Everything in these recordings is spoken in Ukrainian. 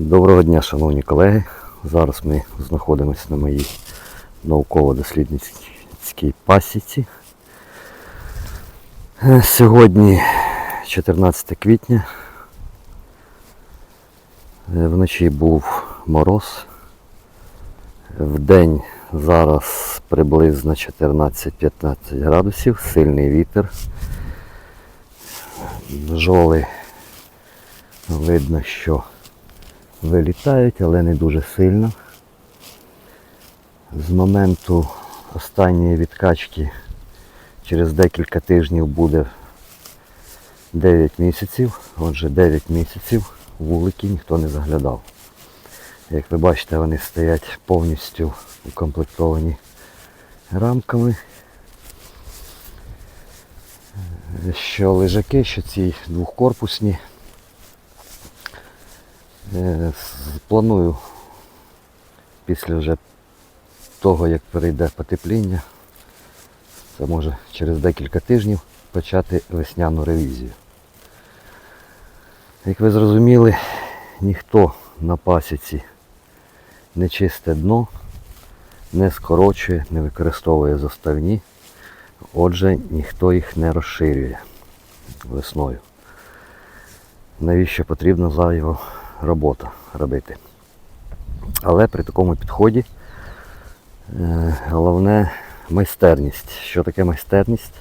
Доброго дня, шановні колеги. Зараз ми знаходимося на моїй науково-дослідницькій пасіці. Сьогодні 14 квітня. Е, Вночі був мороз. Вдень зараз приблизно 14-15 градусів, сильний вітер. Бджоли видно, що вилітають, але не дуже сильно. З моменту останньої відкачки через декілька тижнів буде 9 місяців. Отже, 9 місяців вулики ніхто не заглядав. Як ви бачите, вони стоять повністю укомплектовані рамками. Що лежаки, що ці двохкорпусні. Е, Планую після вже того, як перейде потепління, це може через декілька тижнів почати весняну ревізію. Як ви зрозуміли, ніхто на пасіці не чисте дно, не скорочує, не використовує заставні, отже, ніхто їх не розширює весною. Навіщо потрібна зайва робота робити? Але при такому підході е, головне майстерність. Що таке майстерність?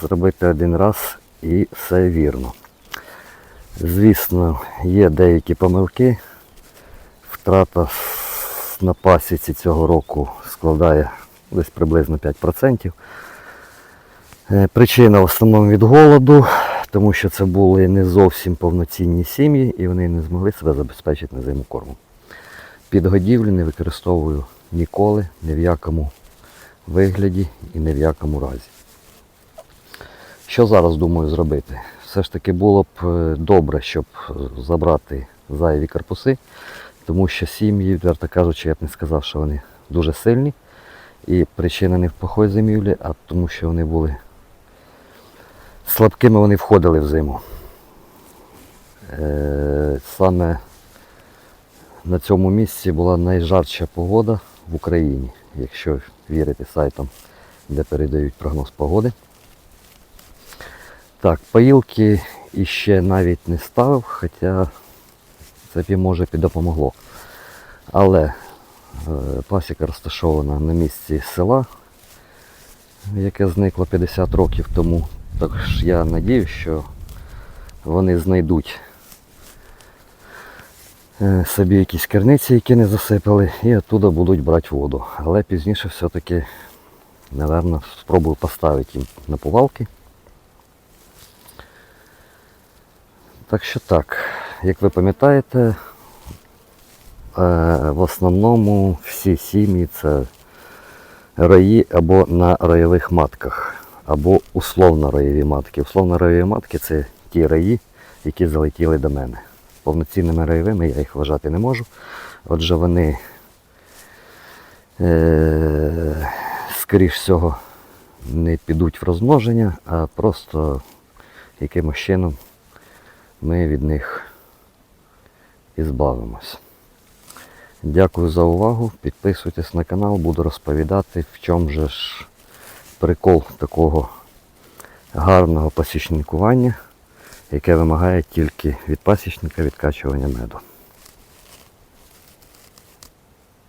Зробити один раз і все вірно. Звісно, є деякі помилки. Втрата на пасіці цього року складає десь приблизно 5%. Е, Причина в основному від голоду, тому що це були не зовсім повноцінні сім'ї і вони не змогли себе забезпечити на зиму кормом. Підгодівлю не використовую ніколи, ні в якому вигляді і ні в якому разі. Що зараз думаю зробити? Все ж таки було б е, добре, щоб е, забрати зайві корпуси, тому що сім'ї, відверто кажучи, я б не сказав, що вони дуже сильні. І причина не в плохої зимівлі, а тому, що вони були слабкими, вони входили в зиму. Е, Саме на цьому місці була найжарча погода в Україні, якщо вірити сайтам, де передають прогноз погоди. Так, поїлки іще навіть не ставив, хоча це може допомогло. Але е, пасіка розташована на місці села, яке зникло 50 років тому. Тож я надіюсь, що вони знайдуть е, собі якісь керниці, які не засипали, і оттуда будуть брати воду. Але пізніше все-таки, напевно, спробую поставити їм напувалки. Так що так, як ви пам'ятаєте, е, в основному всі сім'ї це раї або на райових матках, або условно раєві матки. Условно раєві матки це ті раї, які залетіли до мене. Повноцінними раєвими я їх вважати не можу. Отже, вони, е, скоріш всього, не підуть в розмноження, а просто якимось чином ми від них і збавимось. Дякую за увагу. Підписуйтесь на канал, буду розповідати, в чому же ж прикол такого гарного пасічникування, яке вимагає тільки від пасічника відкачування меду.